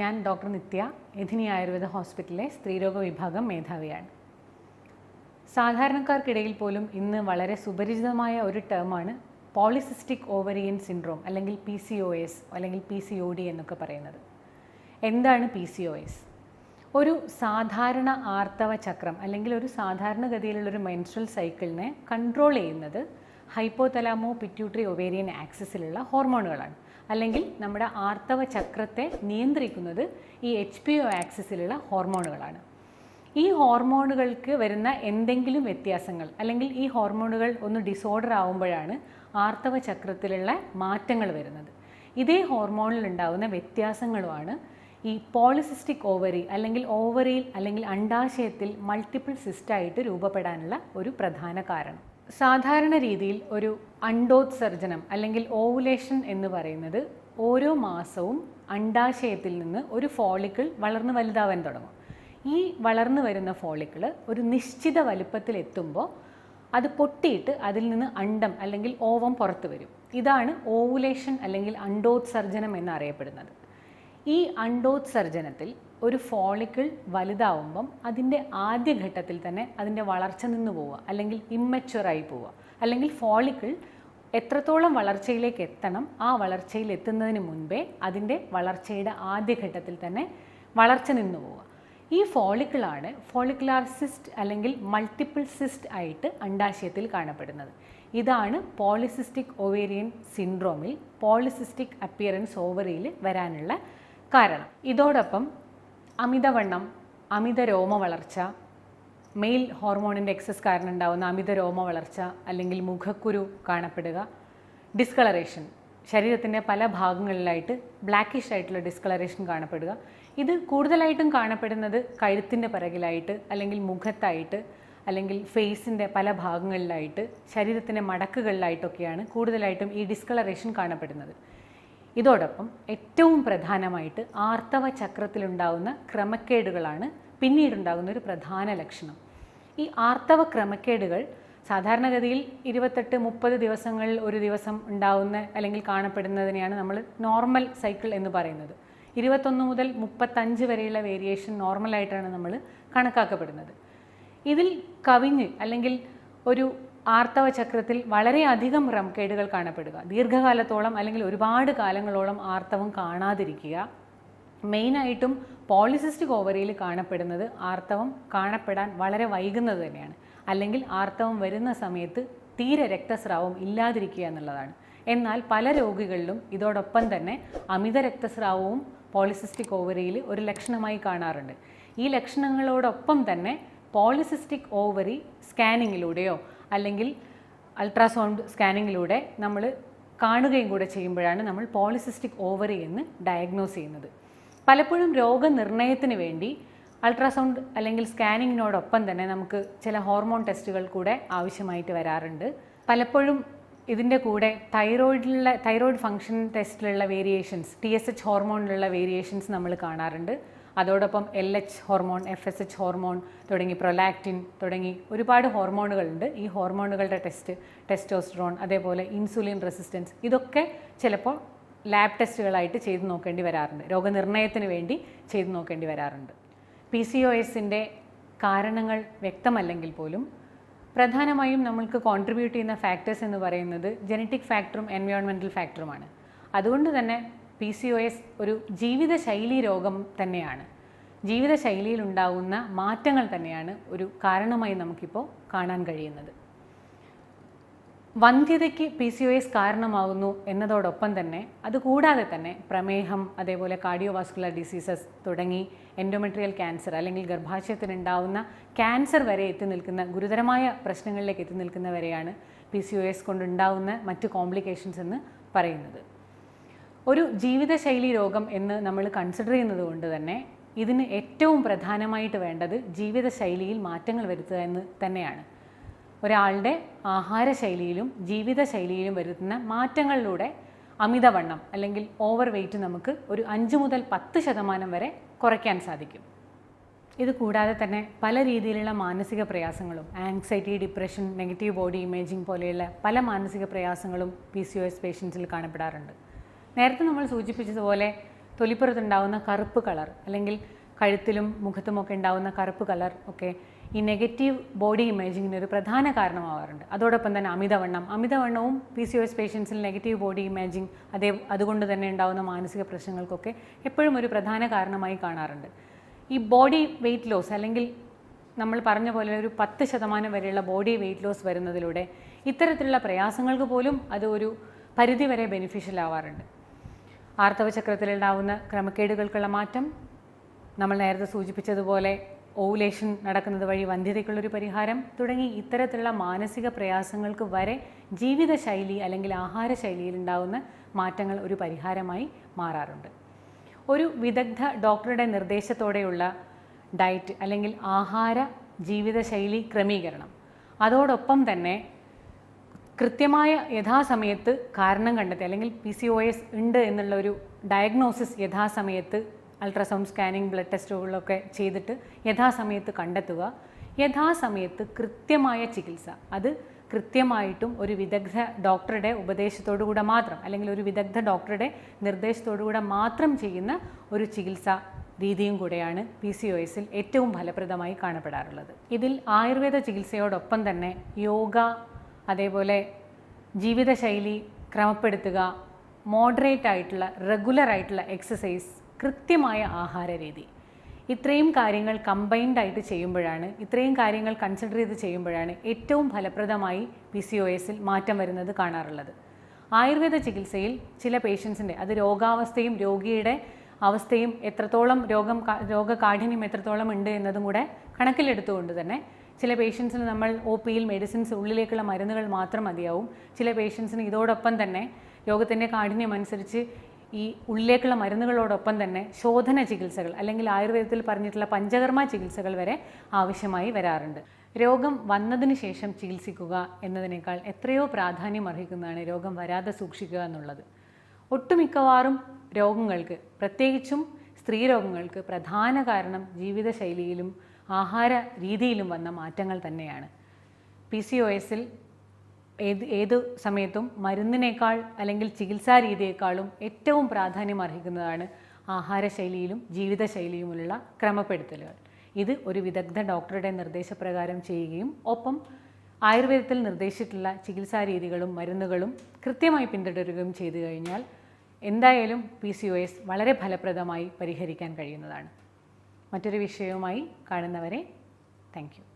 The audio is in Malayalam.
ഞാൻ ഡോക്ടർ നിത്യ എഥിനി ആയുർവേദ ഹോസ്പിറ്റലിലെ സ്ത്രീരോഗ വിഭാഗം മേധാവിയാണ്. സാധാരണക്കാർക്കിടയിൽ പോലും ഇന്ന് വളരെ സുപരിചിതമായ ഒരു ടേമാണ് പോളിസിസ്റ്റിക് ഓവറിയൻ സിൻഡ്രോം അല്ലെങ്കിൽ പി സി ഒ എസ് അല്ലെങ്കിൽ പി സി ഒ ഡി എന്നൊക്കെ പറയുന്നത്. എന്താണ് പി സി ഒ എസ്? ഒരു സാധാരണ ആർത്തവ ചക്രം അല്ലെങ്കിൽ ഒരു സാധാരണഗതിയിലുള്ളൊരു മെൻസ്ട്രൽ സൈക്കിളിനെ കൺട്രോൾ ചെയ്യുന്നത് ഹൈപ്പോതലാമോ പിറ്റ്യൂട്ടറി ഒവേരിയൻ ആക്സിസിലുള്ള ഹോർമോണുകളാണ്. അല്ലെങ്കിൽ നമ്മുടെ ആർത്തവ ചക്രത്തെ നിയന്ത്രിക്കുന്നത് ഈ എച്ച് പി ഒ ആക്സിസിലുള്ള ഹോർമോണുകളാണ് ഈ ഹോർമോണുകൾക്ക് വരുന്ന എന്തെങ്കിലും വ്യത്യാസങ്ങൾ അല്ലെങ്കിൽ ഈ ഹോർമോണുകൾ ഒന്ന് ഡിസോർഡർ ആവുമ്പോഴാണ് ആർത്തവ ചക്രത്തിലുള്ള മാറ്റങ്ങൾ വരുന്നത്. ഇതേ ഹോർമോണിൽ ഉണ്ടാകുന്ന വ്യത്യാസങ്ങളുമാണ് ഈ പോളിസിസ്റ്റിക് ഓവറി അല്ലെങ്കിൽ ഓവറിയിൽ അല്ലെങ്കിൽ അണ്ടാശയത്തിൽ മൾട്ടിപ്പിൾ സിസ്റ്റായിട്ട് രൂപപ്പെടാനുള്ള ഒരു പ്രധാന കാരണം. സാധാരണ രീതിയിൽ ഒരു അണ്ടോത്സർജനം അല്ലെങ്കിൽ ഓവുലേഷൻ എന്ന് പറയുന്നത് ഓരോ മാസവും അണ്ടാശയത്തിൽ നിന്ന് ഒരു ഫോളിക്കിൾ വളർന്നു വലുതാവാൻ തുടങ്ങും. ഈ വളർന്നു വരുന്ന ഫോളിക്കിൾ ഒരു നിശ്ചിത വലുപ്പത്തിൽ എത്തുമ്പോൾ അത് പൊട്ടിയിട്ട് അതിൽ നിന്ന് അണ്ടം അല്ലെങ്കിൽ ഓവം പുറത്തു വരും. ഇതാണ് ഓവുലേഷൻ അല്ലെങ്കിൽ അണ്ടോത്സർജനം എന്നറിയപ്പെടുന്നത് ഈ അണ്ടോത്സർജനത്തിൽ ഒരു ഫോളിക്കിൾ വലുതാവുമ്പം അതിന്റെ ആദ്യഘട്ടത്തിൽ തന്നെ അതിന്റെ വളർച്ച നിന്ന് പോവുക. അല്ലെങ്കിൽ ഇമ്മച്ചുവറായി പോവുക. അല്ലെങ്കിൽ ഫോളിക്കിൾ എത്രത്തോളം വളർച്ചയിലേക്ക് എത്തണം ആ വളർച്ചയിൽ എത്തുന്നതിന് മുൻപേ അതിന്റെ വളർച്ചയുടെ ആദ്യഘട്ടത്തിൽ തന്നെ വളർച്ച നിന്ന് പോവുക. ഈ ഫോളിക്കിളാണ് ഫോളിക്കുലാർ സിസ്റ്റ് അല്ലെങ്കിൽ മൾട്ടിപ്പിൾ സിസ്റ്റ് ആയിട്ട് അണ്ടാശയത്തിൽ കാണപ്പെടുന്നത്. ഇതാണ് പോളിസിസ്റ്റിക് ഒവേരിയൻ സിൻഡ്രോമിൽ പോളിസിസ്റ്റിക് അപ്പിയറൻസ് ഓവറിയിൽ വരാനുള്ള കാരണം. ഇതോടൊപ്പം അമിതവണ്ണം അമിത രോമ വളർച്ച മെയിൽ ഹോർമോണിന്റെ എക്സസ് കാരണം ഉണ്ടാകുന്ന അമിത രോമ വളർച്ച അല്ലെങ്കിൽ മുഖക്കുരു കാണപ്പെടുക ഡിസ്കളറേഷൻ ശരീരത്തിന്റെ പല ഭാഗങ്ങളിലായിട്ട് ബ്ലാക്കിഷ് ആയിട്ടുള്ള ഡിസ്കളറേഷൻ കാണപ്പെടുക. ഇത് കൂടുതലായിട്ടും കാണപ്പെടുന്നത് കഴുത്തിന്റെ പിറകിലായിട്ട് അല്ലെങ്കിൽ മുഖത്തായിട്ട് അല്ലെങ്കിൽ ഫേസിന്റെ പല ഭാഗങ്ങളിലായിട്ട് ശരീരത്തിന്റെ മടക്കുകളിലായിട്ടൊക്കെയാണ് കൂടുതലായിട്ടും ഈ ഡിസ്കളറേഷൻ കാണപ്പെടുന്നത്. ഇതോടൊപ്പം ഏറ്റവും പ്രധാനമായിട്ട് ആർത്തവ ചക്രത്തിലുണ്ടാകുന്ന ക്രമക്കേടുകളാണ് പിന്നീടുണ്ടാകുന്ന ഒരു പ്രധാന ലക്ഷണം. ഈ ആർത്തവ ക്രമക്കേടുകൾ സാധാരണഗതിയിൽ ഇരുപത്തെട്ട് മുപ്പത് ദിവസങ്ങളിൽ ഒരു ദിവസം ഉണ്ടാകുന്ന അല്ലെങ്കിൽ കാണപ്പെടുന്നതിനെയാണ് നമ്മൾ നോർമൽ സൈക്കിൾ എന്ന് പറയുന്നത്. ഇരുപത്തൊന്ന് മുതൽ മുപ്പത്തഞ്ച് വരെയുള്ള വേരിയേഷൻ നോർമലായിട്ടാണ് നമ്മൾ കണക്കാക്കപ്പെടുന്നത്. ഇതിൽ കവിഞ്ഞ് അല്ലെങ്കിൽ ഒരു ആർത്തവ ചക്രത്തിൽ വളരെയധികം റംകേടുകൾ കാണപ്പെടുക. ദീർഘകാലത്തോളം അല്ലെങ്കിൽ ഒരുപാട് കാലങ്ങളോളം ആർത്തവം കാണാതിരിക്കുക. മെയിനായിട്ടും പോളിസിസ്റ്റിക് ഓവറിയിൽ കാണപ്പെടുന്നത് ആർത്തവം കാണപ്പെടാൻ വളരെ വൈകുന്നത് തന്നെയാണ്. അല്ലെങ്കിൽ ആർത്തവം വരുന്ന സമയത്ത് തീരെ രക്തസ്രാവം ഇല്ലാതിരിക്കുക എന്നുള്ളതാണ്. എന്നാൽ പല രോഗികളിലും ഇതോടൊപ്പം തന്നെ അമിത രക്തസ്രാവവും പോളിസിസ്റ്റിക് ഓവറിയിൽ ഒരു ലക്ഷണമായി കാണാറുണ്ട്. ഈ ലക്ഷണങ്ങളോടൊപ്പം തന്നെ പോളിസിസ്റ്റിക് ഓവറി സ്കാനിങ്ങിലൂടെയോ അല്ലെങ്കിൽ അൾട്രാസൗണ്ട് സ്കാനിങ്ങിലൂടെ നമ്മൾ കാണുകയും കൂടെ ചെയ്യുമ്പോഴാണ് നമ്മൾ പോളിസിസ്റ്റിക് ഓവറി എന്ന് ഡയഗ്നോസ് ചെയ്യുന്നത്. പലപ്പോഴും രോഗനിർണയത്തിന് വേണ്ടി അൾട്രാസൗണ്ട് അല്ലെങ്കിൽ സ്കാനിങ്ങിനോടൊപ്പം തന്നെ നമുക്ക് ചില ഹോർമോൺ ടെസ്റ്റുകൾ കൂടെ ആവശ്യമായിട്ട് വരാറുണ്ട്. പലപ്പോഴും ഇതിന്റെ കൂടെ തൈറോയിഡിലുള്ള തൈറോയിഡ് ഫങ്ഷൻ ടെസ്റ്റിലുള്ള വേരിയേഷൻസ് ടി എസ് എച്ച് ഹോർമോണിലുള്ള വേരിയേഷൻസ് നമ്മൾ കാണാറുണ്ട്. അതോടൊപ്പം L H hormone F S H hormone തുടങ്ങി പ്രൊലാക്റ്റിൻ തുടങ്ങി ഒരുപാട് ഹോർമോണുകളുണ്ട് ഈ ഹോർമോണുകളുടെ ടെസ്റ്റ് ടെസ്റ്റോസ്ട്രോൺ അതേപോലെ ഇൻസുലിൻ റെസിസ്റ്റൻസ് ഇതൊക്കെ ചിലപ്പോൾ ലാബ് ടെസ്റ്റുകളായിട്ട് ചെയ്തു നോക്കേണ്ടി വരാറുണ്ട്. രോഗനിർണയത്തിന് വേണ്ടി ചെയ്തു നോക്കേണ്ടി വരാറുണ്ട്. പി സി ഒ എസിന്റെ കാരണങ്ങൾ വ്യക്തമല്ലെങ്കിൽ പോലും പ്രധാനമായും നമ്മൾക്ക് കോൺട്രിബ്യൂട്ട് ചെയ്യുന്ന ഫാക്ടേഴ്സ് എന്ന് പറയുന്നത് ജനറ്റിക് ഫാക്ടറും എൻവയോൺമെന്റൽ ഫാക്ടറുമാണ് അതുകൊണ്ട് തന്നെ പി സി ഒ എസ് ഒരു ജീവിതശൈലി രോഗം തന്നെയാണ്. ജീവിതശൈലിയിൽ ഉണ്ടാകുന്ന മാറ്റങ്ങൾ തന്നെയാണ് ഒരു കാരണമായി നമുക്കിപ്പോൾ കാണാൻ കഴിയുന്നത്. വന്ധ്യതയ്ക്ക് പി സി ഒ എസ് കാരണമാകുന്നു എന്നതോടൊപ്പം തന്നെ അതുകൂടാതെ തന്നെ പ്രമേഹം അതേപോലെ കാർഡിയോവാസ്കുലർ ഡിസീസസ് തുടങ്ങി എൻഡോമെട്രിയൽ ക്യാൻസർ അല്ലെങ്കിൽ ഗർഭാശയത്തിനുണ്ടാവുന്ന ക്യാൻസർ വരെ എത്തി നിൽക്കുന്ന ഗുരുതരമായ പ്രശ്നങ്ങളിലേക്ക് എത്തി നിൽക്കുന്നവരെയാണ് പി സി ഒ എസ് കൊണ്ടുണ്ടാവുന്ന മറ്റ് കോംപ്ലിക്കേഷൻസ് എന്ന് പറയുന്നത്. ഒരു ജീവിതശൈലി രോഗം എന്ന് നമ്മൾ കൺസിഡർ ചെയ്യുന്നത് കൊണ്ട് തന്നെ ഇതിന് ഏറ്റവും പ്രധാനമായിട്ട് വേണ്ടത് ജീവിതശൈലിയിൽ മാറ്റങ്ങൾ വരുത്തുക എന്ന് തന്നെയാണ്. ഒരാളുടെ ആഹാരശൈലിയിലും ജീവിതശൈലിയിലും വരുത്തുന്ന മാറ്റങ്ങളിലൂടെ അമിതവണ്ണം അല്ലെങ്കിൽ ഓവർ വെയ്റ്റ് നമുക്ക് ഒരു അഞ്ച് മുതൽ പത്ത് ശതമാനം വരെ കുറയ്ക്കാൻ സാധിക്കും. ഇത് കൂടാതെ തന്നെ പല രീതിയിലുള്ള മാനസിക പ്രയാസങ്ങളും anxiety depression negative body imaging പോലെയുള്ള പല മാനസിക പ്രയാസങ്ങളും പി സി ഒ എസ് പേഷ്യൻസിൽ കാണപ്പെടാറുണ്ട്. നേരത്തെ നമ്മൾ സൂചിപ്പിച്ചതുപോലെ തൊലിപ്പുറത്തുണ്ടാവുന്ന കറുപ്പ് കളർ അല്ലെങ്കിൽ കഴുത്തിലും മുഖത്തുമൊക്കെ ഉണ്ടാവുന്ന കറുപ്പ് കളർ ഒക്കെ ഈ നെഗറ്റീവ് ബോഡി ഇമേജിങ്ങിന് ഒരു പ്രധാന കാരണമാവാറുണ്ട്. അതോടൊപ്പം തന്നെ അമിതവണ്ണം അമിതവണ്ണവും പി സി എസ് പേഷ്യൻസിൽ നെഗറ്റീവ് ബോഡി ഇമേജിങ് അതേ അതുകൊണ്ട് തന്നെ ഉണ്ടാകുന്ന മാനസിക പ്രശ്നങ്ങൾക്കൊക്കെ എപ്പോഴും ഒരു പ്രധാന കാരണമായി കാണാറുണ്ട്. ഈ ബോഡി വെയിറ്റ് ലോസ് അല്ലെങ്കിൽ നമ്മൾ പറഞ്ഞ പോലെ ഒരു പത്ത് ശതമാനം വരെയുള്ള ബോഡി വെയിറ്റ് ലോസ് വരുന്നതിലൂടെ ഇത്തരത്തിലുള്ള പ്രയാസങ്ങൾക്ക് പോലും അത് ഒരു പരിധിവരെ ബെനിഫിഷ്യൽ ആവാറുണ്ട്. ആർത്തവ ചക്രത്തിലുണ്ടാവുന്ന ക്രമക്കേടുകൾക്കുള്ള മാറ്റം നമ്മൾ നേരത്തെ സൂചിപ്പിച്ചതുപോലെ ഓവുലേഷൻ നടക്കുന്നത് വഴി വന്ധ്യതയ്ക്കുള്ളൊരു പരിഹാരം തുടങ്ങി ഇത്തരത്തിലുള്ള മാനസിക പ്രയാസങ്ങൾക്ക് വരെ ജീവിതശൈലി അല്ലെങ്കിൽ ആഹാരശൈലിയിൽ ഉണ്ടാകുന്ന മാറ്റങ്ങൾ ഒരു പരിഹാരമായി മാറാറുണ്ട്. ഒരു വിദഗ്ധ ഡോക്ടറുടെ നിർദ്ദേശത്തോടെയുള്ള ഡയറ്റ് അല്ലെങ്കിൽ ആഹാര ജീവിതശൈലി ക്രമീകരണം. അതോടൊപ്പം തന്നെ കൃത്യമായ യഥാസമയത്ത് കാരണം കണ്ടെത്തി അല്ലെങ്കിൽ പി സി ഒ എസ് ഉണ്ട് എന്നുള്ള ഒരു ഡയഗ്നോസിസ് യഥാസമയത്ത് അൾട്രാസൗണ്ട് സ്കാനിങ് ബ്ലഡ് ടെസ്റ്റുകളൊക്കെ ചെയ്തിട്ട് യഥാസമയത്ത് കണ്ടെത്തുക. യഥാസമയത്ത് കൃത്യമായ ചികിത്സ. അത് കൃത്യമായിട്ടും ഒരു വിദഗ്ധ ഡോക്ടറുടെ ഉപദേശത്തോടുകൂടെ മാത്രം അല്ലെങ്കിൽ ഒരു വിദഗ്ധ ഡോക്ടറുടെ നിർദ്ദേശത്തോടുകൂടെ മാത്രം ചെയ്യുന്ന ഒരു ചികിത്സ രീതിയും കൂടെയാണ് പി സി ഒ എസിൽ ഏറ്റവും ഫലപ്രദമായി കാണപ്പെടാറുള്ളത്. ഇതിൽ ആയുർവേദ ചികിത്സയോടൊപ്പം തന്നെ യോഗ അതേപോലെ ജീവിതശൈലി ക്രമപ്പെടുത്തുക മോഡറേറ്റ് ആയിട്ടുള്ള റെഗുലർ ആയിട്ടുള്ള എക്സസൈസ് കൃത്യമായ ആഹാര രീതി ഇത്രയും കാര്യങ്ങൾ കമ്പൈൻഡ് ആയിട്ട് ചെയ്യുമ്പോഴാണ് ഇത്രയും കാര്യങ്ങൾ കൺസിഡർ ചെയ്ത് ചെയ്യുമ്പോഴാണ് ഏറ്റവും ഫലപ്രദമായി പി സി ഒ എസിൽ മാറ്റം വരുന്നത് കാണാറുള്ളത്. ആയുർവേദ ചികിത്സയിൽ ചില പേഷ്യൻസിന്റെ അത് രോഗാവസ്ഥയും രോഗിയുടെ അവസ്ഥയും എത്രത്തോളം രോഗം രോഗകാഠിന്യം എത്രത്തോളം ഉണ്ട് എന്നതും കൂടെ കണക്കിലെടുത്തുകൊണ്ട് തന്നെ ചില പേഷ്യൻസിന് നമ്മൾ ഒ പിയിൽ മെഡിസിൻസ് ഉള്ളിലേക്കുള്ള മരുന്നുകൾ മാത്രം മതിയാവും. ചില പേഷ്യൻസിന് ഇതോടൊപ്പം തന്നെ യോഗത്തിന്റെ കാഠിന്യം അനുസരിച്ച് ഈ ഉള്ളിലേക്കുള്ള മരുന്നുകളോടൊപ്പം തന്നെ ശോധന ചികിത്സകൾ അല്ലെങ്കിൽ ആയുർവേദത്തിൽ പറഞ്ഞിട്ടുള്ള പഞ്ചകർമ്മ ചികിത്സകൾ വരെ ആവശ്യമായി വരാറുണ്ട്. രോഗം വന്നതിന് ശേഷം ചികിത്സിക്കുക എന്നതിനേക്കാൾ എത്രയോ പ്രാധാന്യം അർഹിക്കുന്നതാണ് രോഗം വരാതെ സൂക്ഷിക്കുക എന്നുള്ളത്. ഒട്ടുമിക്കവാറും രോഗങ്ങൾക്ക് പ്രത്യേകിച്ചും സ്ത്രീ രോഗങ്ങൾക്ക് പ്രധാന കാരണം ജീവിതശൈലിയിലും ആഹാര രീതിയിലും വന്ന മാറ്റങ്ങൾ തന്നെയാണ്. പി സി ഒ എസിൽ ഏത് ഏത് സമയത്തും മരുന്നിനേക്കാൾ അല്ലെങ്കിൽ ചികിത്സാ രീതിയേക്കാളും ഏറ്റവും പ്രാധാന്യം അർഹിക്കുന്നതാണ് ആഹാരശൈലിയിലും ജീവിതശൈലിയുമുള്ള ക്രമപ്പെടുത്തലുകൾ. ഇത് ഒരു വിദഗ്ധ ഡോക്ടറുടെ നിർദ്ദേശപ്രകാരം ചെയ്യുകയും ഒപ്പം ആയുർവേദത്തിൽ നിർദ്ദേശിച്ചിട്ടുള്ള ചികിത്സാ രീതികളും മരുന്നുകളും കൃത്യമായി പിന്തുടരുകയും ചെയ്തു കഴിഞ്ഞാൽ എന്തായാലും പി സി ഒ എസ് വളരെ ഫലപ്രദമായി പരിഹരിക്കാൻ കഴിയുന്നതാണ്. മറ്റൊരു വിഷയവുമായി കാണുന്നവരെ താങ്ക്